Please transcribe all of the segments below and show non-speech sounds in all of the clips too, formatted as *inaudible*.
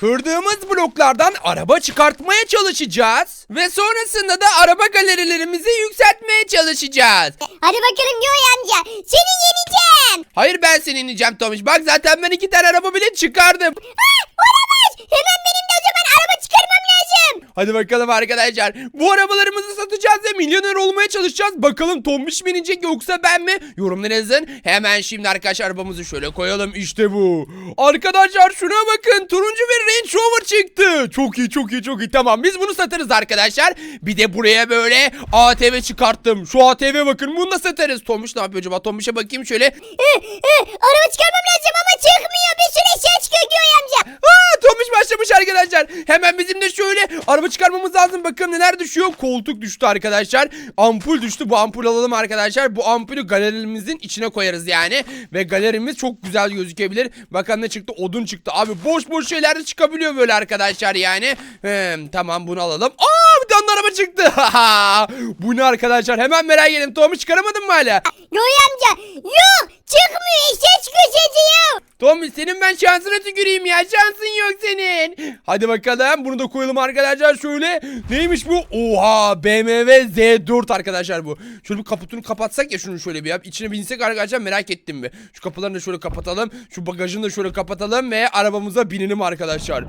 Kırdığımız bloklardan araba çıkartmaya çalışacağız. Ve sonrasında da araba galerilerimizi yükseltmeye çalışacağız. Hadi bakalım Göğe amca. Seni yeneceğim. Hayır ben seni ineceğim Tomiş. Bak zaten ben iki tane araba bile çıkardım. Ha. Hemen benim de zaman araba çıkarmam lazım. Hadi bakalım arkadaşlar. Bu arabalarımızı satacağız ve milyoner olmaya çalışacağız. Bakalım Tomiş mi inecek yoksa ben mi? Yorumlara yazın. Hemen şimdi arkadaşlar arabamızı şöyle koyalım. İşte bu. Arkadaşlar şuna bakın. Turuncu bir Range Rover çıktı. Çok iyi çok iyi çok iyi. Tamam biz bunu satarız arkadaşlar. Bir de buraya böyle ATV çıkarttım. Şu ATV bakın bunu da satarız. Tomiş ne yapıyor acaba? Tomiş'e bakayım şöyle. Araba çıkarmam lazım ama çıkmıyor. Bir sürü şey çıkıyor amca. Aa, Tomiş başlamış arkadaşlar. Hemen bizim de şöyle araba çıkarmamız lazım. Bakın neler düşüyor. Koltuk düştü arkadaşlar. Ampul düştü. Bu ampul alalım arkadaşlar. Bu ampulü galerimizin içine koyarız yani. Ve galerimiz çok güzel gözükebilir. Bakın ne çıktı? Odun çıktı. Abi boş boş şeyler de çıkabiliyor böyle arkadaşlar yani. Hem, tamam bunu alalım. Aa bir tane araba çıktı. *laughs* bu ne arkadaşlar? Hemen merak edelim. Tomiş çıkaramadın mı hala? Göğe amca. Yok çıkmıyor. İşte çıkıyor sesi. Tommy senin ben şansına tüküreyim ya. Şansın yok senin. Hadi bakalım bunu da koyalım arkadaşlar şöyle. Neymiş bu? Oha BMW Z4 arkadaşlar bu. Şöyle bir kaputunu kapatsak ya şunu şöyle bir yap. İçine binsek arkadaşlar merak ettim bir. Şu kapılarını da şöyle kapatalım. Şu bagajını da şöyle kapatalım ve arabamıza binelim arkadaşlar.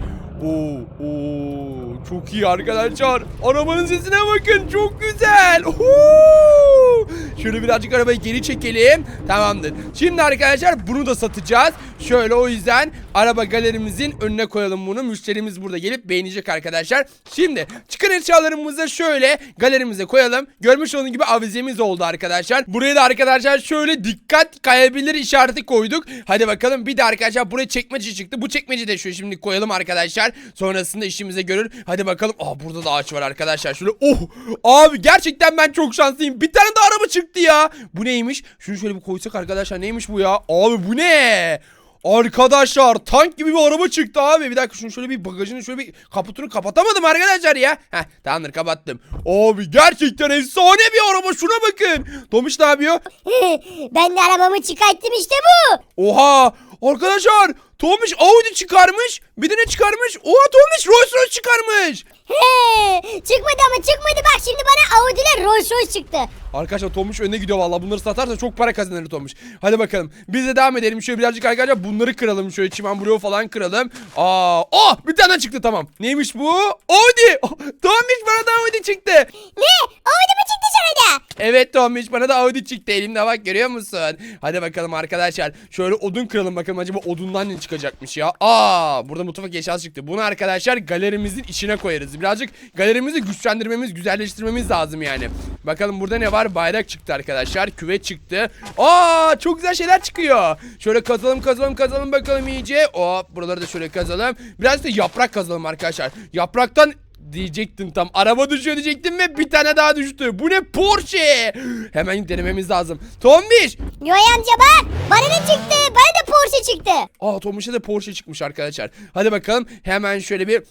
Oo, oo, çok iyi arkadaşlar. Arabanın sesine bakın çok güzel. Oo! Şöyle birazcık arabayı geri çekelim. Tamamdır. Şimdi arkadaşlar bunu da satacağız. Şöyle o yüzden araba galerimizin önüne koyalım bunu. Müşterimiz burada gelip beğenecek arkadaşlar. Şimdi çıkan eşyalarımızı şöyle galerimize koyalım. Görmüş olduğunuz gibi avizemiz oldu arkadaşlar. Buraya da arkadaşlar şöyle dikkat kayabilir işareti koyduk. Hadi bakalım bir de arkadaşlar buraya çekmece çıktı. Bu çekmece de şu şimdi koyalım arkadaşlar. Sonrasında işimize görür. Hadi bakalım. Aa burada da ağaç var arkadaşlar. Şöyle oh abi gerçekten ben çok şanslıyım. Bir tane de araba çıktı ya. Bu neymiş? Şunu şöyle bir koysak arkadaşlar neymiş bu ya? Abi bu ne? Arkadaşlar tank gibi bir araba çıktı abi. Bir dakika şunu şöyle bir bagajını şöyle bir kaputunu kapatamadım arkadaşlar ya. Heh tamamdır kapattım. Abi gerçekten efsane bir araba şuna bakın. Tomiş ne yapıyor? *laughs* Ben de arabamı çıkarttım işte bu. Oha arkadaşlar Tomiş Audi çıkarmış. Bir de ne çıkarmış? Oha Tomiş Rolls Royce çıkarmış. He, çıkmadı ama çıkmadı bak şimdi bana Audi'ler Rolls Royce çıktı. Arkadaşlar Tomuş önüne gidiyor valla. Bunları satarsa çok para kazanır Tomuş. Hadi bakalım. Biz de devam edelim. Şöyle birazcık arkadaşlar bunları kıralım. Şöyle çimen bloğu falan kıralım. Aa, oh bir tane çıktı tamam. Neymiş bu? Audi. Oh, Tomuş bana da Audi çıktı. Ne? Audi mi çıktı sana da? Evet Tomuş bana da Audi çıktı. Elimde bak görüyor musun? Hadi bakalım arkadaşlar. Şöyle odun kıralım bakalım acaba odundan ne çıkacakmış ya. Aa burada mutfak eşyası çıktı. Bunu arkadaşlar galerimizin içine koyarız. Birazcık galerimizi güçlendirmemiz, güzelleştirmemiz lazım yani. Bakalım burada ne var? Bayrak çıktı arkadaşlar. Küve çıktı. Aa çok güzel şeyler çıkıyor. Şöyle kazalım kazalım kazalım bakalım iyice. Hop buraları da şöyle kazalım. Biraz da yaprak kazalım arkadaşlar. Yapraktan diyecektim tam. Araba düşüyor diyecektim ve bir tane daha düştü. Bu ne Porsche? Hemen denememiz lazım. Tombiş. Yoy amca bak bana ne çıktı? Bana da Porsche çıktı. Aa Tombiş'e de Porsche çıkmış arkadaşlar. Hadi bakalım hemen şöyle bir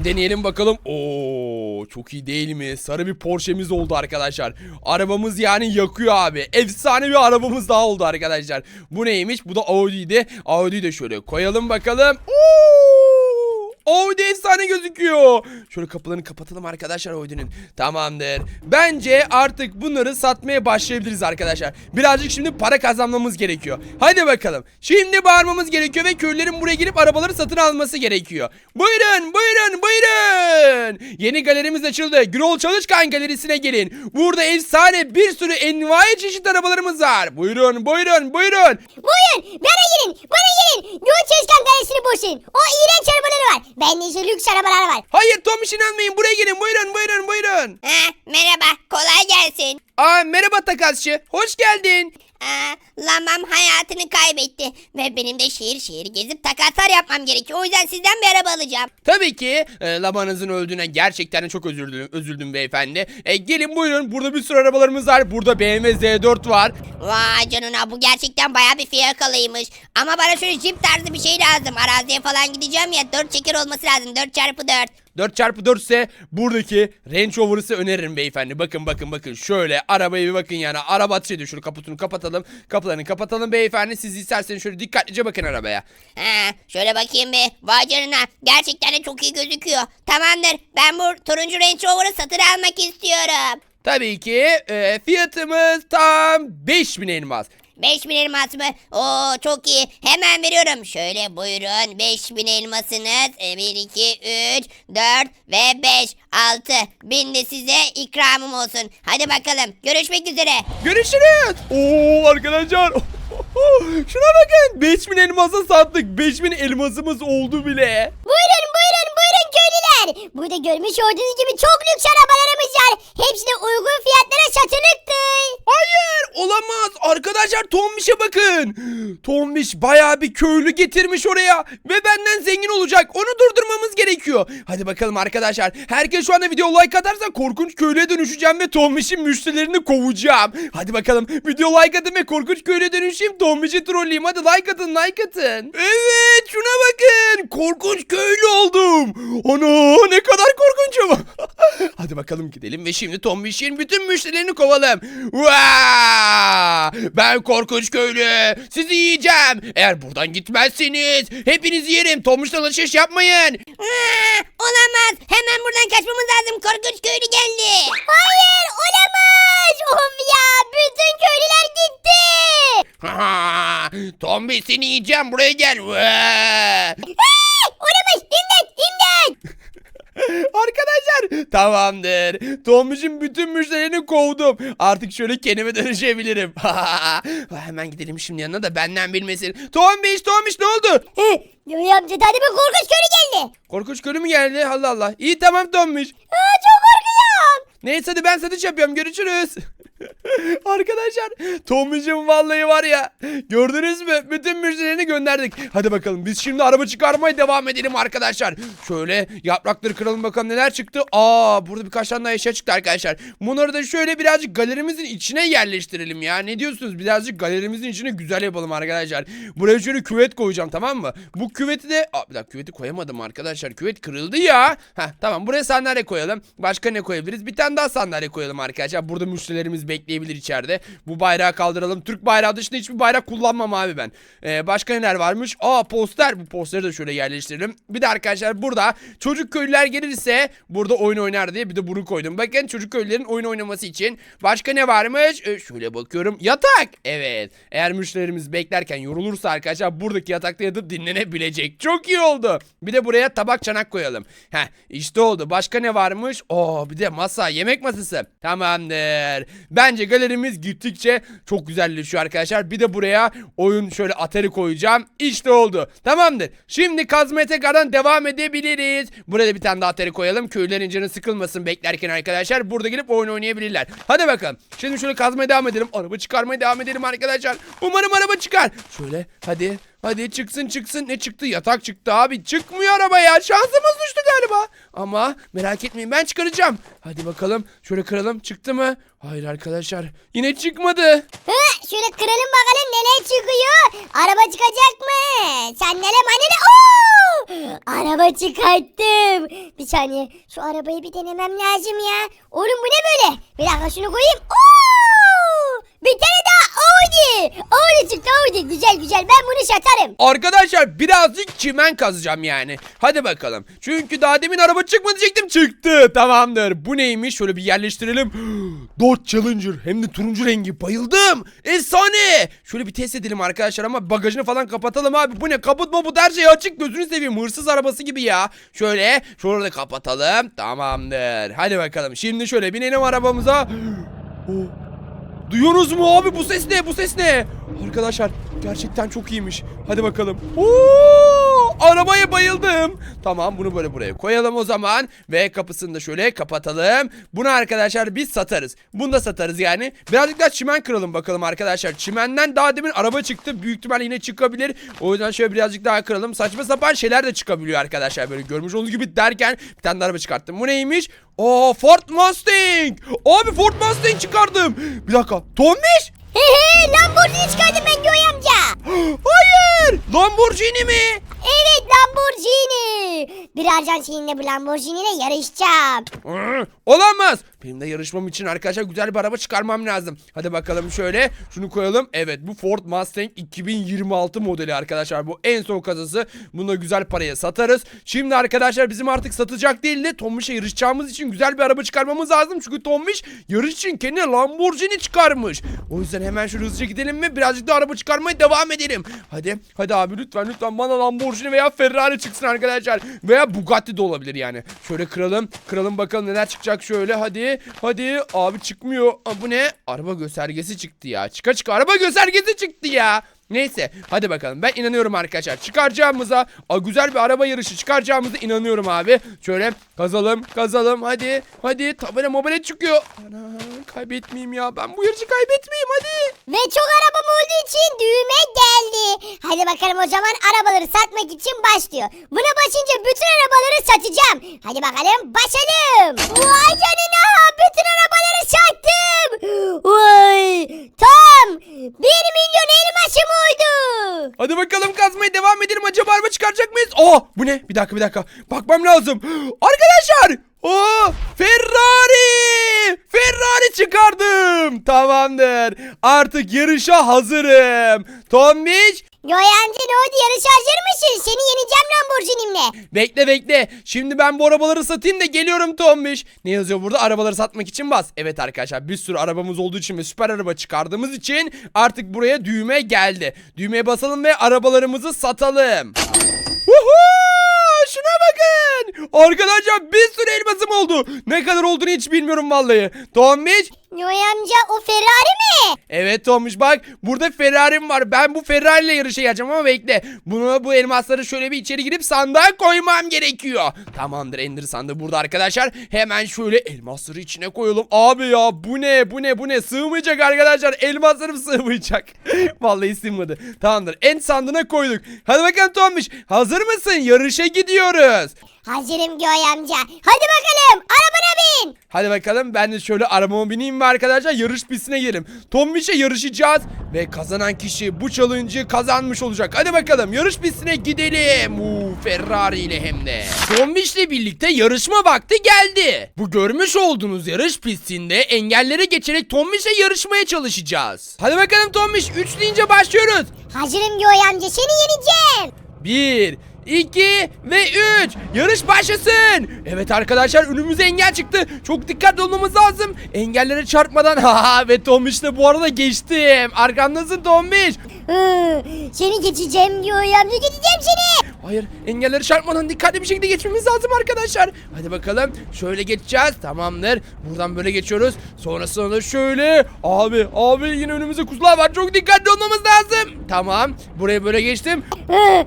Deneyelim bakalım. Oo çok iyi değil mi? Sarı bir Porsche'miz oldu arkadaşlar. Arabamız yani yakıyor abi. Efsane bir arabamız daha oldu arkadaşlar. Bu neymiş? Bu da Audi'ydi. Audi'yi de şöyle koyalım bakalım. Oo! Audi efsane gözüküyor. Şöyle kapılarını kapatalım arkadaşlar Audi'nin. Tamamdır. Bence artık bunları satmaya başlayabiliriz arkadaşlar. Birazcık şimdi para kazanmamız gerekiyor. Hadi bakalım. Şimdi bağırmamız gerekiyor ve köylülerin buraya gelip arabaları satın alması gerekiyor. Buyurun, buyurun, buyurun. Yeni galerimiz açıldı. Gürol Çalışkan Galerisi'ne gelin. Burada efsane bir sürü envai çeşit arabalarımız var. Buyurun, buyurun, buyurun. Buyurun bana gelin bana gelin. Yoy Çalışkan Kalesi'ni boşayın. O iğrenç arabaları var. Bende ise lüks arabalar var. Hayır Tomiş inanmayın. Buraya gelin. Buyurun, buyurun, buyurun. Ha, merhaba, kolay gelsin. Aa merhaba takasçı. Hoş geldin. Aa, Lamam hayatını kaybetti ve benim de şehir şehir gezip takaslar yapmam gerekiyor. O yüzden sizden bir araba alacağım. Tabii ki e, Lamanızın öldüğüne gerçekten çok üzüldüm, üzüldüm beyefendi. E, gelin buyurun. Burada bir sürü arabalarımız var. Burada BMW Z4 var. Vay canına bu gerçekten baya bir fiyakalıymış. Ama bana şöyle jip tarzı bir şey lazım. Araziye falan gideceğim ya 4 çeker olması lazım 4 çarpı 4. 4x4 ise buradaki Range Rover'ı öneririm beyefendi. Bakın bakın bakın şöyle arabaya bir bakın yani. Araba atış ediyor. Şunu kaputunu kapatalım. Kapılarını kapatalım beyefendi. Siz isterseniz şöyle dikkatlice bakın arabaya. Ha, şöyle bakayım bir. Vay canına. Gerçekten de çok iyi gözüküyor. Tamamdır. Ben bu turuncu Range Rover'ı satın almak istiyorum. Tabii ki e, fiyatımız tam 5000 elmas. 5000 elmas mı? Oo çok iyi. Hemen veriyorum. Şöyle buyurun. 5000 elmasınız. E, 1, 2, 3, 4 ve 5, 6. Bin de size ikramım olsun. Hadi bakalım. Görüşmek üzere. Görüşürüz. Oo arkadaşlar. *laughs* Şuna bakın. 5000 elmasa sattık. 5000 elmasımız oldu bile. Buyurun buyurun buyurun köylüler. Burada görmüş olduğunuz gibi çok lüks arabalarımız var. Hepsi de uygun fiyatlara satılıktır. Hayır olamaz. Arkadaşlar Tombiş'e bakın. Tombiş bayağı bir köylü getirmiş oraya. Ve benden zengin olacak. Onu durdurmamız gerekiyor. Hadi bakalım arkadaşlar. Herkes şu anda video like atarsa korkunç köylüye dönüşeceğim ve Tombiş'in müşterilerini kovacağım. Hadi bakalım video like atın ve korkunç köylüye dönüşeyim. Tombiş'i trolleyeyim. Hadi like atın like atın. Evet şuna bakın. Korkunç köylü oldum. Ana ne kadar korkunçum. *laughs* Hadi bakalım gidelim ve şimdi Tombiş'in bütün müşterilerini kovalım. Vaa! Ben korkunç köylü. Sizi yiyeceğim. Eğer buradan gitmezseniz hepinizi yerim. Tombiş'ten alışveriş yapmayın. Aa, olamaz. Hemen buradan kaçmamız lazım. Korkunç köylü geldi. Hayır olamaz. Of ya bütün köylüler gitti. Tombiş seni yiyeceğim. Buraya gel. Vaa! Hey, olamaz imdat imdat. *laughs* Arkadaşlar tamamdır. Tombiş'in bütün müşterilerini kovdum. Artık şöyle kendime dönüşebilirim. *laughs* Hemen gidelim şimdi yanına da benden bilmesin. Tombiş Tombiş ne oldu? Yoy amca hadi bir korkunç köylü geldi. Korkunç köylü mü geldi? Allah Allah. İyi tamam Tombiş. Aa, çok korkuyorum. Neyse hadi ben satış yapıyorum. Görüşürüz. *laughs* *laughs* Arkadaşlar Tommy'cim vallahi var ya gördünüz mü? Bütün müşterilerini gönderdik. Hadi bakalım biz şimdi araba çıkarmaya devam edelim arkadaşlar. Şöyle yaprakları kıralım bakalım neler çıktı. Aa burada birkaç tane daha eşya çıktı arkadaşlar. Bunları da şöyle birazcık galerimizin içine yerleştirelim ya. Ne diyorsunuz? Birazcık galerimizin içine güzel yapalım arkadaşlar. Buraya şöyle küvet koyacağım tamam mı? Bu küveti de aa, bir dakika küveti koyamadım arkadaşlar. Küvet kırıldı ya. Heh, tamam buraya sandalye koyalım. Başka ne koyabiliriz? Bir tane daha sandalye koyalım arkadaşlar. Burada müşterilerimiz bekleyebilir içeride. Bu bayrağı kaldıralım. Türk bayrağı dışında hiçbir bayrak kullanmam abi ben. Ee, başka neler varmış? Aa poster. Bu posteri de şöyle yerleştirelim. Bir de arkadaşlar burada çocuk köylüler gelirse burada oyun oynar diye bir de bunu koydum. Bakın çocuk köylülerin oyun oynaması için. Başka ne varmış? Ee, şöyle bakıyorum. Yatak. Evet. Eğer müşterilerimiz beklerken yorulursa arkadaşlar buradaki yatakta yatıp dinlenebilecek. Çok iyi oldu. Bir de buraya tabak çanak koyalım. Heh işte oldu. Başka ne varmış? Oo bir de masa. Yemek masası. Tamamdır. Bence galerimiz gittikçe çok güzelleşiyor arkadaşlar. Bir de buraya oyun şöyle atari koyacağım. İşte oldu. Tamamdır. Şimdi kazmaya tekrardan devam edebiliriz. Buraya bir tane daha atari koyalım. Köylülerin canı sıkılmasın beklerken arkadaşlar. Burada gelip oyun oynayabilirler. Hadi bakalım. Şimdi şöyle kazmaya devam edelim. Araba çıkarmaya devam edelim arkadaşlar. Umarım araba çıkar. Şöyle hadi. Hadi çıksın çıksın. Ne çıktı? Yatak çıktı abi. Çıkmıyor araba ya. Şansımız düştü galiba. Ama merak etmeyin ben çıkaracağım. Hadi bakalım. Şöyle kıralım. Çıktı mı? Hayır arkadaşlar. Yine çıkmadı. Hı, şöyle kıralım bakalım neler çıkıyor. Araba çıkacak mı? Sen neler manene? Oo! Araba çıkarttım. Bir saniye şu arabayı bir denemem lazım ya. Oğlum bu ne böyle? Bir dakika şunu koyayım. Oo! Bir tane daha Audi. Audi çıktı Audi. Güzel güzel ben bunu satarım. Arkadaşlar birazcık çimen kazacağım yani. Hadi bakalım. Çünkü daha demin araba çıkmadı diyecektim çıktı. Tamamdır. Bu neymiş? Şöyle bir yerleştirelim. *gasps* Dodge Challenger hem de turuncu rengi. Bayıldım. Efsane. Şöyle bir test edelim arkadaşlar ama bagajını falan kapatalım abi. Bu ne? Kaput maput her şey açık. Gözünü seveyim. Hırsız arabası gibi ya. Şöyle şurada da kapatalım. Tamamdır. Hadi bakalım. Şimdi şöyle binelim arabamıza. *gasps* Oh. Duyuyorsunuz mu abi bu ses ne bu ses ne? Arkadaşlar gerçekten çok iyiymiş. Hadi bakalım. Oo, arabaya bayıldım. Tamam bunu böyle buraya koyalım o zaman. Ve kapısını da şöyle kapatalım. Bunu arkadaşlar biz satarız. Bunu da satarız yani. Birazcık daha çimen kıralım bakalım arkadaşlar. Çimenden daha demin araba çıktı. Büyük ihtimalle yine çıkabilir. O yüzden şöyle birazcık daha kıralım. Saçma sapan şeyler de çıkabiliyor arkadaşlar. Böyle görmüş olduğunuz gibi derken bir tane araba çıkarttım. Bu neymiş? Aa Ford Mustang. Abi Ford Mustang çıkardım. Bir dakika. Tombiş? He he Lamborghini çıkardım ben Göğe amca. Hayır! Lamborghini mi? Evet Lamborghini. Birazdan seninle bu Lamborghini ile yarışacağım. Olamaz. Benim de yarışmam için arkadaşlar güzel bir araba çıkarmam lazım. Hadi bakalım şöyle. Şunu koyalım. Evet bu Ford Mustang 2026 modeli arkadaşlar. Bu en son kasası. Bunu da güzel paraya satarız. Şimdi arkadaşlar bizim artık satacak değil de Tombiş'e yarışacağımız için güzel bir araba çıkarmamız lazım. Çünkü Tombiş yarış için kendine Lamborghini çıkarmış. O yüzden hemen şöyle hızlıca gidelim mi? Birazcık da araba çıkarmaya devam edelim. Hadi. Hadi abi lütfen lütfen bana Lamborghini veya Ferrari çıksın arkadaşlar. Veya Bugatti de olabilir yani. Şöyle kıralım. Kıralım bakalım neler çıkacak şöyle. Hadi. Hadi. Abi çıkmıyor. Aa, bu ne? Araba göstergesi çıktı ya. Çıka çıka araba göstergesi çıktı ya. Neyse hadi bakalım ben inanıyorum arkadaşlar çıkaracağımıza a, güzel bir araba yarışı çıkaracağımıza inanıyorum abi şöyle kazalım kazalım hadi hadi tabela mobile çıkıyor ana kaybetmeyeyim ya ben bu yarışı kaybetmeyeyim hadi Ve çok arabam olduğu için düğme geldi. Hadi bakalım o zaman arabaları satmak için başlıyor. Buna başınca bütün arabaları satacağım. Hadi bakalım başlayalım. Vay canına bütün arabaları sattım. Vay tam 1 milyon elmasım oldu. Hadi bakalım kazmaya devam edelim. Acaba araba çıkaracak mıyız? Oh bu ne? Bir dakika bir dakika. Bakmam lazım. *gasps* Arkadaşlar. Oh Ferrari. Ferrari çıkardım. Tamamdır. Artık yarışa hazırım. Tombiç. Yoy amca ne oldu yarış hazır mısın? Seni yeneceğim Lamborghini'mle. Bekle bekle. Şimdi ben bu arabaları satayım da geliyorum Tombiş. Ne yazıyor burada? Arabaları satmak için bas. Evet arkadaşlar bir sürü arabamız olduğu için ve süper araba çıkardığımız için artık buraya düğme geldi. Düğmeye basalım ve arabalarımızı satalım. Woohoo! Şuna bakın. Arkadaşlar bir sürü elmasım oldu. Ne kadar olduğunu hiç bilmiyorum vallahi. Tombiş. Yoy amca o Ferrari mi? Evet Tomuş bak burada Ferrari'm var. Ben bu Ferrari ile yarışa geleceğim ama bekle. Bunu bu elmasları şöyle bir içeri girip sandığa koymam gerekiyor. Tamamdır Ender sandığı burada arkadaşlar. Hemen şöyle elmasları içine koyalım. Abi ya bu ne bu ne bu ne sığmayacak arkadaşlar. Elmaslarım sığmayacak. *laughs* Vallahi sığmadı. Tamamdır en sandığına koyduk. Hadi bakalım Tomuş hazır mısın? Yarışa gidiyoruz. Hazırım Yoy amca. Hadi bakalım arabana bin. Hadi bakalım ben de şöyle arabama bineyim ve arkadaşlar yarış pistine girelim. Tombiş'e yarışacağız ve kazanan kişi bu challenge'ı kazanmış olacak. Hadi bakalım yarış pistine gidelim. Uuu Ferrari ile hem de. Tombiş'le birlikte yarışma vakti geldi. Bu görmüş olduğunuz yarış pistinde engelleri geçerek Tombiş'e yarışmaya çalışacağız. Hadi bakalım Tombiş 3 deyince başlıyoruz. Hazırım Yoy amca seni yeneceğim. 1, 2 ve 3. Yarış başlasın. Evet arkadaşlar önümüze engel çıktı. Çok dikkatli olmamız lazım. Engellere çarpmadan. *laughs* Ha ve Tombiş de bu arada geçtim. Arkamdasın Tombiş. Hı, seni geçeceğim Yoy amca geçeceğim seni. Hayır engelleri çarpmadan dikkatli bir şekilde geçmemiz lazım arkadaşlar. Hadi bakalım şöyle geçeceğiz tamamdır. Buradan böyle geçiyoruz. Sonrasında da şöyle. Abi abi yine önümüzde kuzular var. Çok dikkatli olmamız lazım. Tamam buraya böyle geçtim. Hı, hı,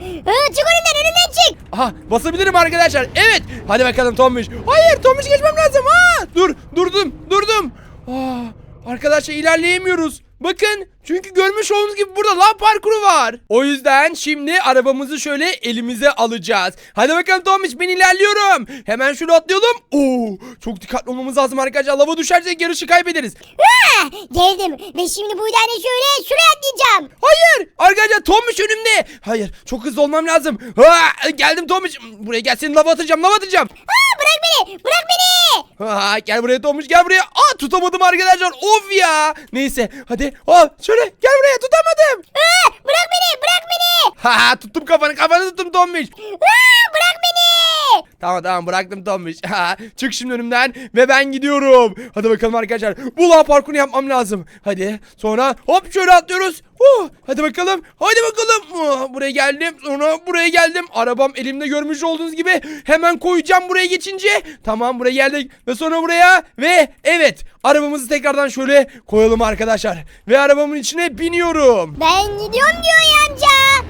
çık önümden önümden çık. Aha basabilirim arkadaşlar. Evet. Hadi bakalım Tombiş. Hayır Tombiş geçmem lazım. Aa, dur durdum durdum. Aa, arkadaşlar ilerleyemiyoruz. Bakın çünkü görmüş olduğunuz gibi burada lav parkuru var. O yüzden şimdi arabamızı şöyle elimize alacağız. Hadi bakalım Tombiş ben ilerliyorum. Hemen şöyle atlayalım. Oo, çok dikkatli olmamız lazım arkadaşlar. Lava düşersek yarışı kaybederiz. Hı, geldim ve şimdi buradan da şöyle şuraya atlayacağım. Hayır! Arkadaşlar Tomuş önümde. Hayır çok hızlı olmam lazım. Ha, geldim Tomuş. Buraya gel seni lava atacağım lava atacağım. Aa, bırak beni bırak beni. Ha, gel buraya Tomuş gel buraya. Aa tutamadım arkadaşlar. Of ya. Neyse hadi. Aa, şöyle gel buraya tutamadım. Aa, bırak beni bırak beni. Ha, tuttum kafanı kafanı tuttum Tomuş. Aa, bırak beni. Tamam tamam bıraktım. Ha, *laughs* çık şimdi önümden ve ben gidiyorum. Hadi bakalım arkadaşlar. Bu lava parkuru yapmam lazım. Hadi sonra hop şöyle atlıyoruz. Oh, hadi bakalım. Hadi bakalım. Oh, buraya geldim. Sonra buraya geldim. Arabam elimde görmüş olduğunuz gibi hemen koyacağım buraya geçince. Tamam buraya geldik. Ve sonra buraya. Ve evet. Arabamızı tekrardan şöyle koyalım arkadaşlar. Ve arabamın içine biniyorum. Ben gidiyorum diyor amca.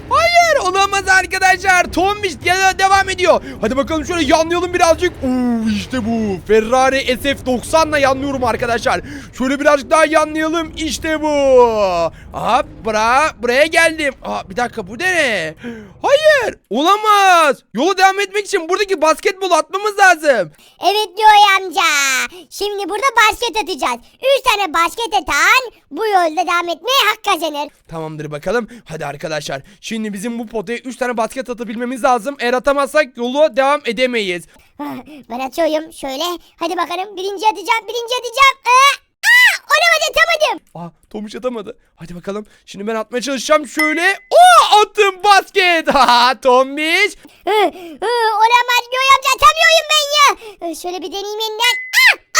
Hayır olamaz arkadaşlar. Tombiş de- devam ediyor. Hadi bakalım şöyle yanlayalım birazcık. Oo işte bu. Ferrari SF90'la yanlıyorum arkadaşlar. Şöyle birazcık daha yanlayalım. İşte bu. Hop Bura, buraya geldim. Aa, bir dakika bu ne? Hayır. Olamaz. Yola devam etmek için buradaki basketbolu atmamız lazım. Evet Joy amca. Şimdi burada basket atacağız. Üç tane basket atan bu yolda devam etmeye hak kazanır. Tamamdır bakalım. Hadi arkadaşlar. Şimdi bizim bu potaya 3 tane basket atabilmemiz lazım. Eğer atamazsak yola devam edemeyiz. *laughs* Ben atıyorum şöyle. Hadi bakalım birinci atacağım birinci atacağım. Aa, aa, olamadı atamadım. Aa Tomuş atamadı. Hadi bakalım. Şimdi ben atmaya çalışacağım. Şöyle. Oo attım basket. Ha Tomuş. Hı, hı, olamaz Joy amca atamıyorum ben ya. Hı, Şöyle bir deneyeyim yeniden.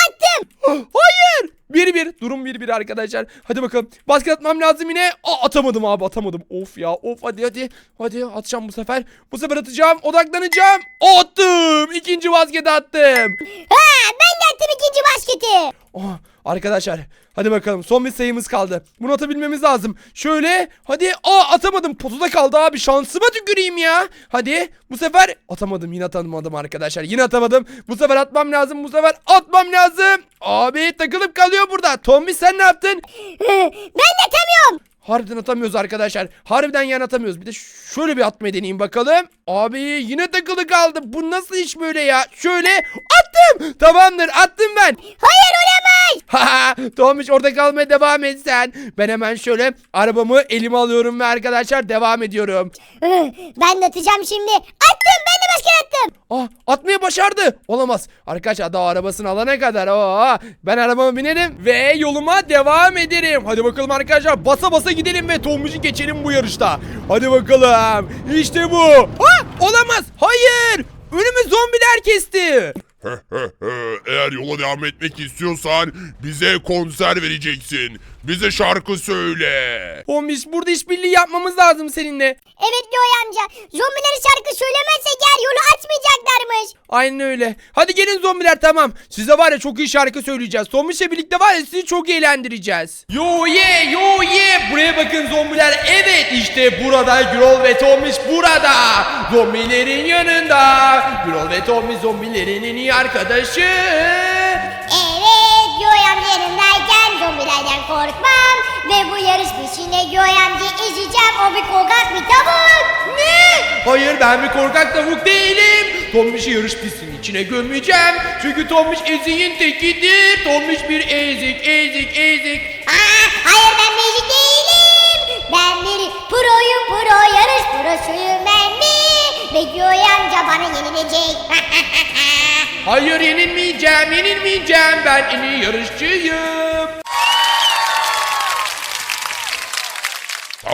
Attım. Hayır. 1-1. Durum 1-1 arkadaşlar. Hadi bakalım. Basket atmam lazım yine. Aa, atamadım abi atamadım. Of ya of hadi hadi. Hadi atacağım bu sefer. Bu sefer atacağım. Odaklanacağım. Attım. İkinci basket attım. Ha, ben de attım ikinci basketi. Oha, arkadaşlar hadi bakalım son bir sayımız kaldı. Bunu atabilmemiz lazım. Şöyle hadi aa atamadım potuda kaldı abi şansıma tüküreyim ya. Hadi bu sefer atamadım yine atamadım arkadaşlar yine atamadım. Bu sefer atmam lazım bu sefer atmam lazım. Abi takılıp kalıyor burada. Tommy sen ne yaptın? *laughs* Ben de atamıyorum. Harbiden atamıyoruz arkadaşlar. Harbiden yani atamıyoruz. Bir de şöyle bir atmayı deneyeyim bakalım. Abi yine takılı kaldı. Bu nasıl iş böyle ya? Şöyle attım. Tamamdır attım ben. Hayır olamaz. Ha, Tomiş orada kalmaya devam et sen. Ben hemen şöyle arabamı elime alıyorum ve arkadaşlar devam ediyorum. Hı, ben de atacağım şimdi. Attım ben de basket attım. Ah atmayı başardı. Olamaz. Arkadaşlar daha arabasını alana kadar. Oo, ben arabama binerim ve yoluma devam ederim. Hadi bakalım arkadaşlar basa basa gidelim ve Tomuş'u geçelim bu yarışta. Hadi bakalım. İşte bu. Ha, olamaz. Hayır. Önümü zombiler kesti. *laughs* Eğer yola devam etmek istiyorsan bize konser vereceksin. Bize şarkı söyle. Tomiş burada işbirliği yapmamız lazım seninle. Evet Joy amca. Zombileri şarkı söylemezsek eğer yolu açmayacaklarmış. Aynen öyle. Hadi gelin zombiler tamam. Size var ya çok iyi şarkı söyleyeceğiz. Tomiş'le birlikte var ya sizi çok eğlendireceğiz. Yo ye yo ye. Buraya bakın zombiler. Evet işte burada Gürol ve Tomiş burada. Zombilerin yanında. Gürol ve Tomiş zombilerin en iyi arkadaşı. Zombilerden korkmam. Ve bu yarış peşinde Joy amca ezeceğim. O bir korkak bir tavuk. Ne? Hayır ben bir korkak tavuk değilim. Tomiş'i yarış pistinin içine gömeceğim. Çünkü Tomiş eziğin tekidir. Tomiş bir ezik ezik ezik. Aa, hayır ben mecik değilim. Ben bir proyum pro yarış prosuyum ben mi? Ve amca bana yenilecek. *laughs* Hayır yenilmeyeceğim, yenilmeyeceğim. Ben en iyi yarışçıyım.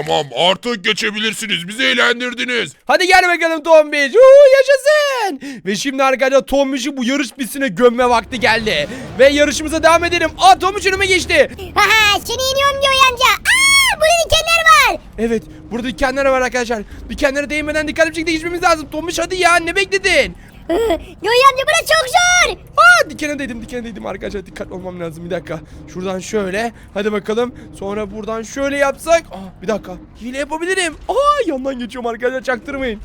Tamam artık geçebilirsiniz. Bizi eğlendirdiniz. Hadi gel bakalım Tombiş. Uuu yaşasın. Ve şimdi arkadaşlar Tombiş'i bu yarış pistine gömme vakti geldi. Ve yarışımıza devam edelim. Aa Tombiş önüme geçti. Haha seni yeniyorum Joy amca. Aa burada dikenler var. Evet burada dikenler var arkadaşlar. Dikenlere değmeden dikkatli bir şekilde geçmemiz lazım. Tombiş hadi ya ne bekledin? Joy amca burası çok zor. Aa dikene değdim dikene değdim arkadaşlar dikkatli olmam lazım bir dakika. Şuradan şöyle hadi bakalım. Sonra buradan şöyle yapsak. Aa bir dakika hile yapabilirim. Aa yandan geçiyorum arkadaşlar çaktırmayın.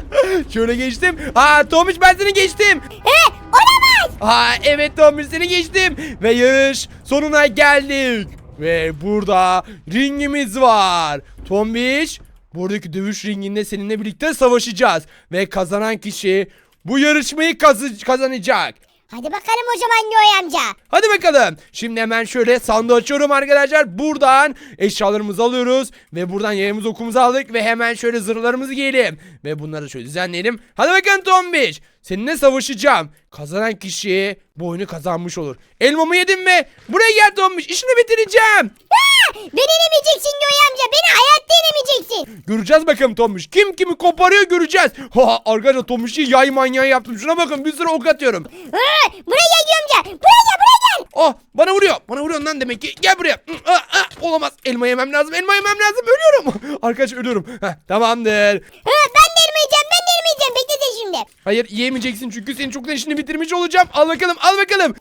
*laughs* şöyle geçtim. Aa Tomiş ben seni geçtim. He olamaz. Aa evet Tomiş seni geçtim. Ve yarış sonuna geldik. Ve burada ringimiz var. Tombiş buradaki dövüş ringinde seninle birlikte savaşacağız. Ve kazanan kişi bu yarışmayı kazı- kazanacak. Hadi bakalım o zaman Joy amca. Hadi bakalım. Şimdi hemen şöyle sandığı açıyorum arkadaşlar. Buradan eşyalarımızı alıyoruz. Ve buradan yayımızı okumuzu aldık. Ve hemen şöyle zırhlarımızı giyelim. Ve bunları şöyle düzenleyelim. Hadi bakalım Tombiş. Seninle savaşacağım. Kazanan kişi bu oyunu kazanmış olur. Elmamı yedin mi? Buraya gel Tombiş. İşini bitireceğim. Ha, beni yenemeyeceksin Joy amca. Beni hayatta yenemeyeceksin. Göreceğiz bakalım Tombiş. Kim kimi koparıyor göreceğiz. Ha arkadaşlar Tombiş'i yay manyağı yaptım. Şuna bakın bir sürü ok atıyorum. Buraya gel amca. Buraya gel buraya gel. Oh bana vuruyor. Bana vuruyor lan demek ki. Gel buraya. Hı, ah, ah, Olamaz. Elma yemem lazım. Elma yemem lazım. Ölüyorum. *laughs* Arkadaş ölüyorum. Heh, tamamdır. Ha, ben de yenemeyeceğim ben de yenemeyeceğim. Bekle sen şimdi. Hayır yiyemeyeceksin çünkü senin çoktan işini bitirmiş olacağım. Al bakalım al bakalım.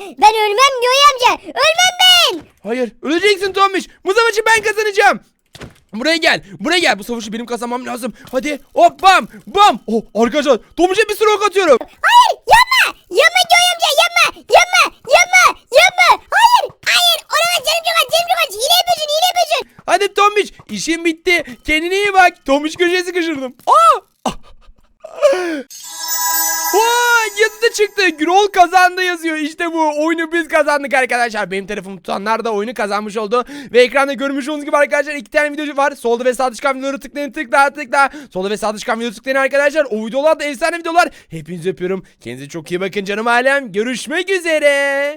Ben ölmem Joy amca. Ölmem ben. Hayır öleceksin Tomiş. Bu savaşı ben kazanacağım. Buraya gel. Buraya gel. Bu savaşı benim kazanmam lazım. Hadi. Hop bam. Bam. Oh arkadaşlar Tomiş'e bir sürü ok atıyorum. Hayır yapma. Yapma Joy amca yapma. Yapma. Yapma. Yapma. Hayır. Hayır. aç canım çok aç canım çok aç. Hile yapıyorsun hile yapıyorsun. Hadi Tomiş işim bitti. Kendine iyi bak. Tomiş köşeye sıkıştırdım. Aa! Vay yazı çıktı. Gürol kazandı yazıyor. İşte bu. Oyunu biz kazandık arkadaşlar. Benim telefonumu tutanlar da oyunu kazanmış oldu. Ve ekranda görmüş olduğunuz gibi arkadaşlar iki tane video var. Solda ve sağda çıkan videoları tıklayın tıkla tıkla. Solda ve sağda çıkan videoları tıklayın arkadaşlar. O videolar da efsane videolar. Hepinizi öpüyorum. Kendinize çok iyi bakın canım alem. Görüşmek üzere.